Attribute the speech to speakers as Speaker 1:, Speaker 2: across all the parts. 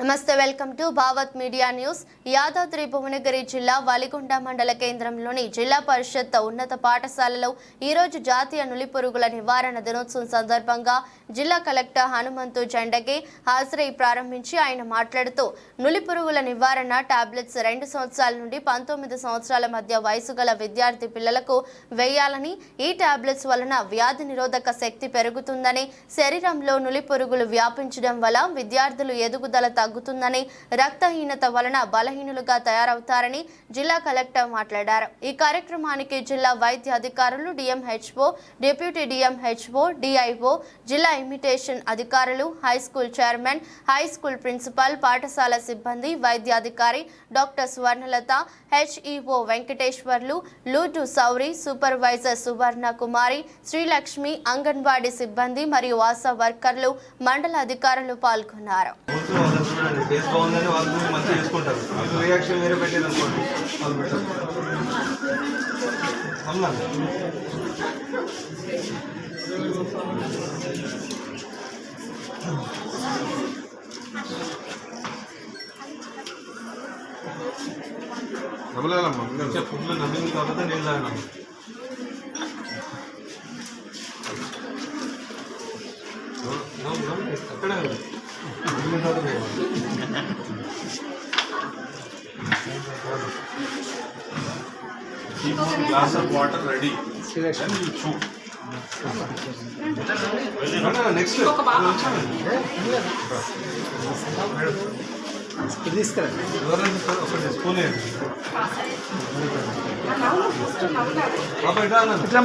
Speaker 1: నమస్తే welcome to Bhavat media news. Yadadri Bhuvanagiri జిల్లా వలిగొండ మండల కేంద్రంలోని జిల్లా పరిషత్ ఉన్నత పాఠశాలలో ఈరోజు జాతీయ నులిపురుగుల నివారణ దినోత్సవం సందర్భంగా జిల్లా కలెక్టర్ హనుమంతు జెండకి హాజరై ప్రారంభించి ఆయన మాట్లాడుతూ నులిపురుగుల నివారణ టాబ్లెట్స్ రెండు సంవత్సరాల నుండి పంతొమ్మిది సంవత్సరాల మధ్య వయసు గల విద్యార్థి పిల్లలకు వేయాలని ఈ టాబ్లెట్స్ వలన వ్యాధి నిరోధక శక్తి పెరుగుతుందని శరీరంలో నులిపురుగులు వ్యాపించడం వల్ల విద్యార్థులు ఎదుగుదల తగ్గుతుందని రక్తహీనత వలన బలహీనులుగా తయారవుతారని జిల్లా కలెక్టర్ మాట్లాడారు. ఈ కార్యక్రమానికి జిల్లా వైద్య అధికారులు డిఎంహెచ్ఓ డిప్యూటీ డిఎంహెచ్ఓ డిఐఓ జిల్లా ఇమిటేషన్ అధికారులు high school chairman high school principal పాఠశాల సిబ్బంది వైద్యాధికారి డాక్టర్ స్వర్ణలత హెచ్ఈఓ వెంకటేశ్వర్లు లూటు సౌరి సూపర్వైజర్ సువర్ణ కుమారి శ్రీలక్ష్మి అంగన్వాడీ సిబ్బంది మరియు ఆశా వర్కర్లు మండల అధికారులు పాల్గొన్నారు.
Speaker 2: చూడండి టేస్ట్ బాగుందని వాళ్ళు మంచిగా చేసుకుంటారు. మీకు రియాక్షన్ వేరే పెట్టేది అనుకోండి. వాళ్ళు పెట్టారు. అవునా నమ్మలేదమ్మా ఫుడ్లో నమ్మింది కాబట్టి నేను
Speaker 3: glass of water ready. Then you chew.
Speaker 2: Next
Speaker 4: ఇది తీసుకురండి
Speaker 2: ఎవరైనా సార్ ఒకటి స్పూన్ వేయండి బాబా ఇట్లా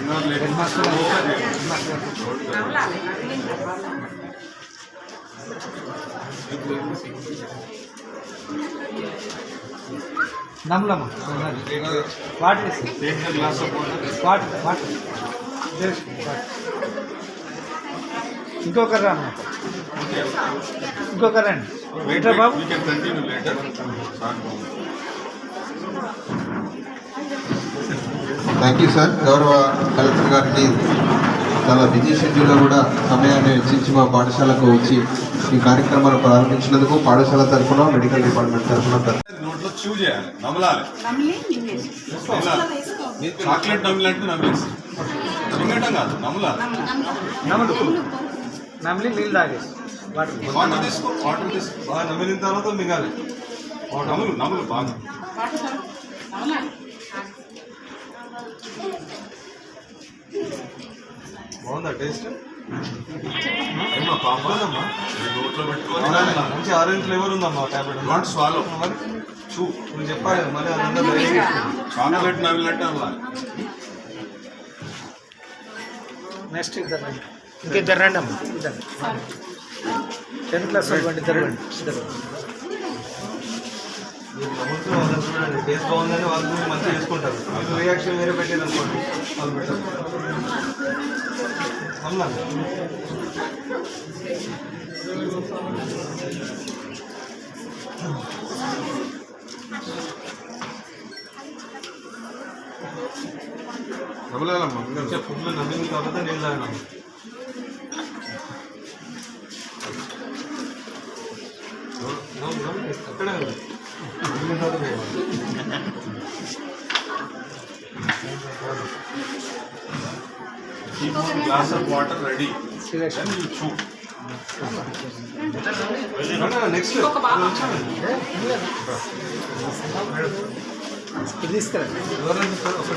Speaker 2: అన్నాను
Speaker 4: ఇట్లమ్మా
Speaker 3: Another lady.
Speaker 4: నమ్ములమ్మా వాటర్ వేసి
Speaker 3: Take the glass of water.
Speaker 4: Water water ఇంకొకరు రామ్మా ఇంకొకరు రండి
Speaker 3: Wait,
Speaker 4: ఇట్లా
Speaker 3: wait,
Speaker 4: Babu
Speaker 5: thank you sir గౌరవ కలెక్టర్ గారికి చాలా బిజీ షెడ్యూల్లో కూడా సమయాన్ని వెచ్చించి మా పాఠశాలకు వచ్చి ఈ కార్యక్రమాన్ని ప్రారంభించినందుకు పాఠశాల తరఫున మెడికల్ డిపార్ట్మెంట్ తరఫున
Speaker 6: నమిలి
Speaker 3: చాక్లెట్ నమిలంటే నమిలేసి. మింగటం కాదు నమలాలి.
Speaker 4: నమ్ములు నమ్మిలి నీళ్ళు తాగేసి. వాటర్ వేసి.
Speaker 3: వాటర్ తీసుకో వాటర్ తీసుకో.
Speaker 2: బాగా నమ్మిన తర్వాత మిగాలి.
Speaker 3: నములు నములు బాగా.
Speaker 2: బాగుందా టేస్ట్?
Speaker 3: నోట్లో
Speaker 2: అవునమ్మా, మంచి ఆరెంజ్ ఫ్లేవర్ ఉందమ్మా టాబ్లెట్
Speaker 3: నాట్ స్వాలో
Speaker 2: మరి?
Speaker 3: చూ
Speaker 2: నువ్వు చెప్పాలి మరి అదంతా
Speaker 3: చాక్లెట్
Speaker 4: నెక్స్ట్ ఇద్దరు రండి. ఇంకిద్దరు రండి అమ్మా ఇద్దరు. టెన్త్ క్లాస్ ఇద్దరు రండి. ఇద్దరు.
Speaker 2: టేస్ట్ బాగుందని వాళ్ళు మంచిగా చేసుకుంటారు మీకు రియాక్షన్ వేరే పెట్టేది అనుకోండి వాళ్ళు పెట్టారు అవునా
Speaker 3: నమలాలమ్మా
Speaker 2: మంచిగా ఫుడ్లో నమ్మింది కాబట్టి నేను తాగినాము అక్కడే ఉంది నమ్మిన తర్వాత నేను.
Speaker 3: keep one glass of water ready.
Speaker 4: Srilakshmi
Speaker 3: Then you chew.
Speaker 2: Next
Speaker 6: ఇంకొక బాబు.
Speaker 4: ఇది తీసుకురండి
Speaker 2: ఎవరైనా సార్ ఒకటి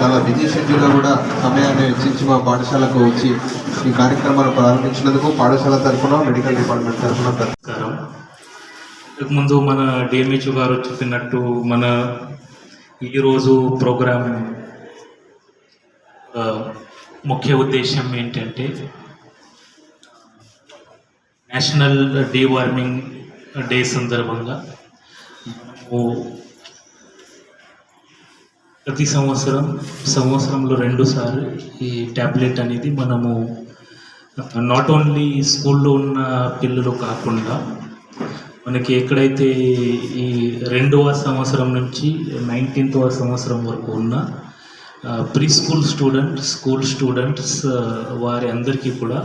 Speaker 5: చాలా బిజీ షెడ్యూల్లో కూడా సమయాన్ని వెచ్చించి మా పాఠశాలకు వచ్చి ఈ కార్యక్రమాన్ని ప్రారంభించినందుకు పాఠశాల తరఫున మెడికల్ డిపార్ట్మెంట్ తరఫున
Speaker 7: నమస్కారం. ముందు మన డిఎంహెచ్ఓ గారు చెప్పినట్టు మన ఈరోజు ప్రోగ్రాం ముఖ్య ఉద్దేశం ఏంటంటే నేషనల్ డీవార్మింగ్ డే సందర్భంగా ప్రతి సంవత్సరం సంవత్సరంలో రెండుసార్లు ఈ ట్యాబ్లెట్ అనేది మనము నాట్ ఓన్లీ స్కూల్లో ఉన్న పిల్లలు కాకుండా మనకి ఎక్కడైతే ఈ రెండవ సంవత్సరం నుంచి నైన్టీన్త్ సంవత్సరం వరకు ఉన్న pre school student school students వారి అందరికీ కూడా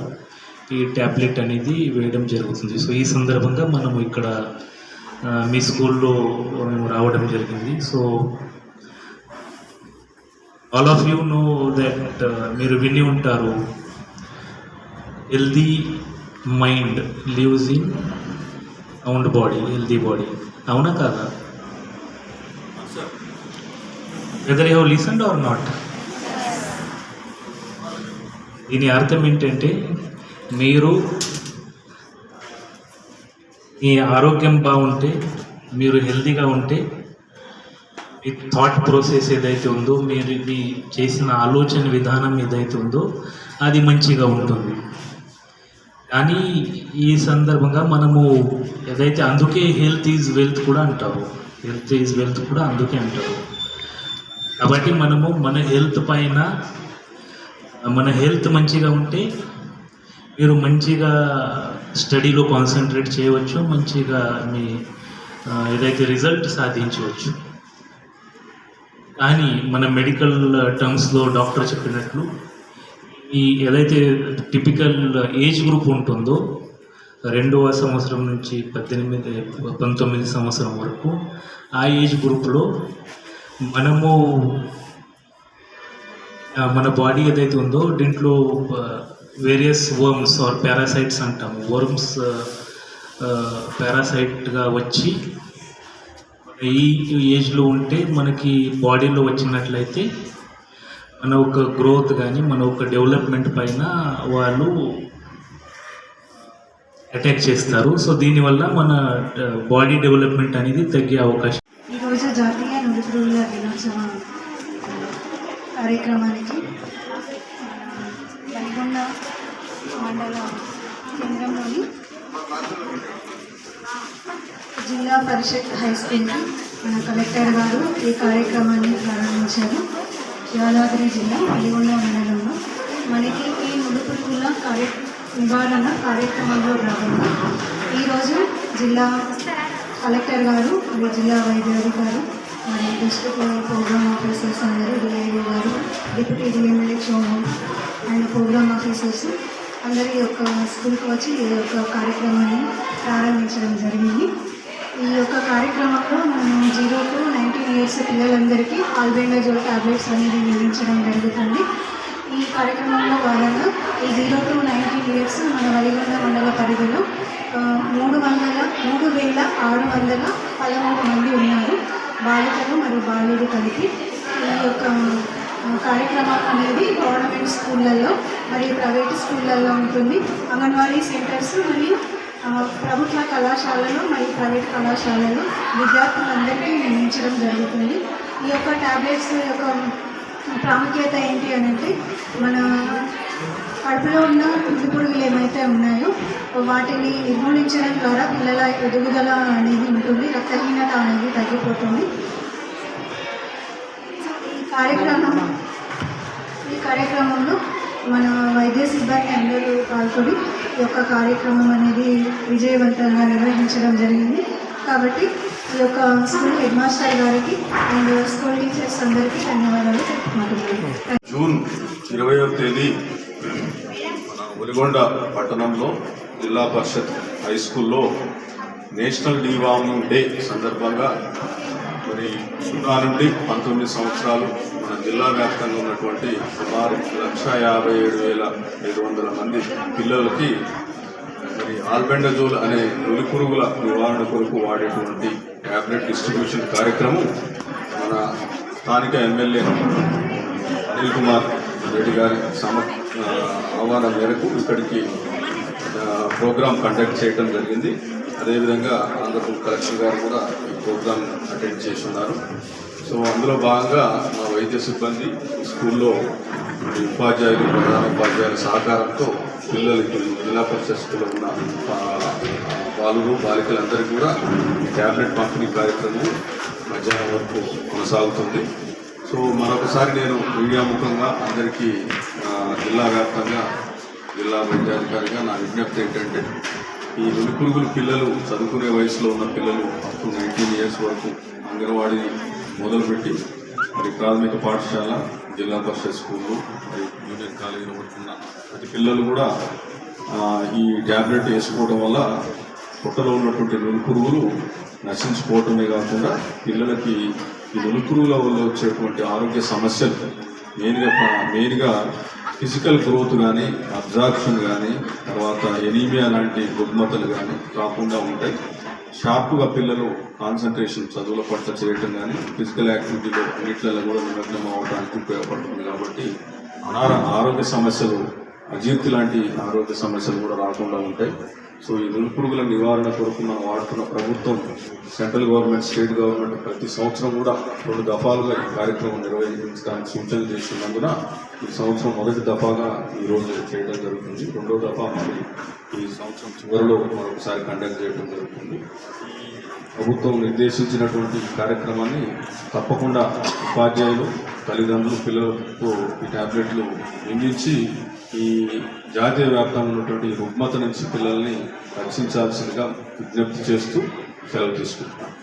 Speaker 7: ఈ ట్యాబ్లెట్ అనేది వేయడం జరుగుతుంది. సో ఈ సందర్భంగా మనము ఇక్కడ మీ స్కూల్లో మేము రావడం జరిగింది. So all of you know that మీరు విని ఉంటారు. Healthy mind lives in a sound body healthy body అవునా కాదా? Whether you listen or not దీని అర్థం ఏంటంటే మీరు మీ ఆరోగ్యం బాగుంటే మీరు హెల్తీగా ఉంటే మీ థాట్ ప్రాసెస్ ఏదైతే ఉందో మీరు మీ చేసిన ఆలోచన విధానం ఏదైతే ఉందో అది మంచిగా ఉంటుంది. కానీ ఈ సందర్భంగా మనము ఏదైతే అందుకే హెల్త్ ఈజ్ వెల్త్ కూడా అంటారు. హెల్త్ ఈజ్ వెల్త్ కూడా అందుకే అంటారు. కాబట్టి మనము మన హెల్త్ పైన మన హెల్త్ మంచిగా ఉంటే మీరు మంచిగా స్టడీలో కాన్సన్ట్రేట్ చేయవచ్చు మంచిగా మీ ఏదైతే రిజల్ట్ సాధించవచ్చు. కానీ మన మెడికల్ టర్మ్స్లో డాక్టర్ చెప్పినట్లు ఈ ఏదైతే టిపికల్ ఏజ్ గ్రూప్ ఉంటుందో రెండవ సంవత్సరం నుంచి పద్దెనిమిది పంతొమ్మిది సంవత్సరం వరకు ఆ ఏజ్ గ్రూప్లో మనము మన బాడీ ఏదైతే ఉందో దీంట్లో వేరియస్ వర్మ్స్ ఆర్ పారాసైట్స్ అంటాము. వర్మ్స్ పారాసైట్గా వచ్చి ఈ ఏజ్లో ఉంటే మనకి బాడీలో వచ్చినట్లయితే మన ఒక గ్రోత్ కానీ మన ఒక డెవలప్మెంట్ పైన వాళ్ళు అటాక్ చేస్తారు. సో దీనివల్ల మన బాడీ డెవలప్మెంట్ అనేది తగ్గే అవకాశం.
Speaker 8: ఈరోజు జాతీయ నుడిపురుగుల దినోత్సవం కార్యక్రమానికి జిల్లా పరిషత్ హై స్కూల్కి మన కలెక్టర్ గారు ఈ కార్యక్రమాన్ని ప్రారంభించారు. యాదాద్రి జిల్లా నల్గొండ మండలంలో. మనకి ఈ నుడిపురుగుల కార్య నివారణ కార్యక్రమంలో భాగంగా ఈరోజు జిల్లా కలెక్టర్ గారు మరియు జిల్లా వైద్యాధికారి మరి డిస్ట్రిక్ట్ ప్రోగ్రామ్ ఆఫీసర్స్ అందరూ డిఐఓ గారు deputy DMLA Chauhan and program officers అందరి యొక్క స్కూల్కి వచ్చి ఈ యొక్క కార్యక్రమాన్ని ప్రారంభించడం జరిగింది. ఈ యొక్క కార్యక్రమంలో మనం జీరో టు నైన్టీన్ ఇయర్స్ పిల్లలందరికీ ఆల్బెండజోల్ ట్యాబ్లెట్స్ అనేది అందించడం జరుగుతుంది. ఈ కార్యక్రమంలో భాగంగా ఈ జీరో టు నైన్టీన్ ఇయర్స్ మన వలిగొండ మండల పరిధిలో మూడు వందల మూడు వేల ఆరు వందల పదమూడు మంది ఉన్నారు. బాలికలు మరియు బాలుడు కలిపి ఈ యొక్క కార్యక్రమం అనేది గవర్నమెంట్ స్కూళ్ళల్లో మరియు ప్రైవేట్ స్కూళ్ళల్లో ఉంటుంది. అంగన్వాడీ సెంటర్స్ మరియు ప్రభుత్వ కళాశాలలు మరియు ప్రైవేట్ కళాశాలలు విద్యార్థులందరికీ నిర్మించడం జరుగుతుంది. ఈ యొక్క ట్యాబ్లెట్స్ యొక్క ప్రాముఖ్యత ఏంటి అని అంటే మన కడుపులో ఉన్న పురుగు పురుగులు ఏమైతే ఉన్నాయో వాటిని నిర్మూలించడం ద్వారా పిల్లల ఎదుగుదల అనేది ఉంటుంది రక్తహీనత అనేది తగ్గిపోతుంది. ఈ కార్యక్రమం ఈ కార్యక్రమంలో మన వైద్య సిబ్బంది అందరూ పాల్గొని ఈ యొక్క కార్యక్రమం అనేది విజయవంతంగా నిర్వహించడం జరిగింది. కాబట్టి ఈ యొక్క స్కూల్ హెడ్ మాస్టర్ గారికి అండ్ స్కూల్ టీచర్స్ అందరికీ ధన్యవాదాలు. తెలుపుకుంటున్నాను
Speaker 3: జూన్ ఇరవయో తేదీ ఒలిగొండ పట్టణంలో జిల్లా పరిషత్ హై స్కూల్లో నేషనల్ డీవార్మింగ్ డే సందర్భంగా మరి సుమారు నుండి పంతొమ్మిది సంవత్సరాలు మన జిల్లా వ్యాప్తంగా ఉన్నటువంటి సుమారు లక్ష యాభై ఏడు వేల ఐదు వందల మంది పిల్లలకి మరి ఆల్బెండజోల్ అనే నులి పురుగుల నివారణ కొరకు వాడేటువంటి ట్యాబ్లెట్ డిస్ట్రిబ్యూషన్ కార్యక్రమం మన స్థానిక ఎమ్మెల్యే అనిల్ కుమార్ రెడ్డి గారి సమ ఆహ్వానం మేరకు ఇక్కడికి ప్రోగ్రాం కండక్ట్ చేయడం జరిగింది. అదేవిధంగా ఆంధ్రప్రదేశ్ కలెక్టర్ గారు కూడా ఈ ప్రోగ్రాం అటెండ్ చేసి ఉన్నారు సో అందులో భాగంగా మా వైద్య సిబ్బంది స్కూల్లో ఉపాధ్యాయులు ప్రధాన ఉపాధ్యాయుల సహకారంతో పిల్లలు ఇప్పుడు జిల్లా పరిషత్ స్కూల్లో ఉన్న ఆ, బాలికలందరికీ కూడా ట్యాబ్లెట్ పంపిణీ కార్యక్రమం మధ్యాహ్నం వరకు కొనసాగుతుంది. సో మరొకసారి నేను మీడియా ముఖంగా అందరికీ జిల్లా వ్యాప్తంగా జిల్లా వైద్యాధికారిగా నా విజ్ఞప్తి ఏంటంటే ఈ నులిపురుగులు పిల్లలు చదువుకునే వయసులో ఉన్న పిల్లలు అప్ టు నైన్టీన్ ఇయర్స్ వరకు అంగన్వాడీని మొదలుపెట్టి మరి ప్రాథమిక పాఠశాల జిల్లా పరిషత్ స్కూళ్ళు మరి యూనియన్ కాలేజీలో ఉంటున్న ప్రతి పిల్లలు కూడా ఈ ట్యాబ్లెట్ వేసుకోవడం వల్ల పొట్టలో ఉన్నటువంటి నులుపురుగులు నశించుకోవటమే కాకుండా పిల్లలకి ఈ నులుపురుగుల వల్ల వచ్చేటువంటి ఆరోగ్య సమస్యలు మెయిన్గా మెయిన్గా ఫిజికల్ గ్రోత్ కానీ అబ్జార్ప్షన్ కానీ తర్వాత ఎనీమియా లాంటి రుగ్మతలు కానీ రాకుండా ఉంటాయి. షార్ప్గా పిల్లలు కాన్సన్ట్రేషన్ చదువుల పట్ల చేయటం కానీ ఫిజికల్ యాక్టివిటీలో అన్నిట్లలో కూడా నిమగ్నం అవడానికి ఉపయోగపడుతుంది కాబట్టి అనార ఆరోగ్య సమస్యలు అజీర్తి లాంటి ఆరోగ్య సమస్యలు కూడా రాకుండా ఉంటాయి. సో ఈ నులిపురుగుల నివారణ కొరకు మనం వాడుతున్న ప్రభుత్వం సెంట్రల్ గవర్నమెంట్ స్టేట్ గవర్నమెంట్ ప్రతి సంవత్సరం కూడా రెండు దఫాలుగా ఈ కార్యక్రమం నిర్వహించడానికి సూచనలు చేస్తున్నందున ఈ సంవత్సరం మొదటి దఫాగా ఈ రోజు చేయడం జరుగుతుంది. రెండో దఫా మరి ఈ సంవత్సరం చివరిలో మరొకసారి కండక్ట్ చేయడం జరుగుతుంది. ప్రభుత్వం నిర్దేశించినటువంటి కార్యక్రమాన్ని తప్పకుండా ఉపాధ్యాయులు తల్లిదండ్రులు పిల్లలకు ఈ టాబ్లెట్లు అందించి ఈ జాతీయ వ్యాప్తంగా ఉన్నటువంటి రుగ్మత నుంచి పిల్లల్ని రక్షించాల్సిందిగా విజ్ఞప్తి చేస్తూ సెలవు తీసుకుంటున్నాను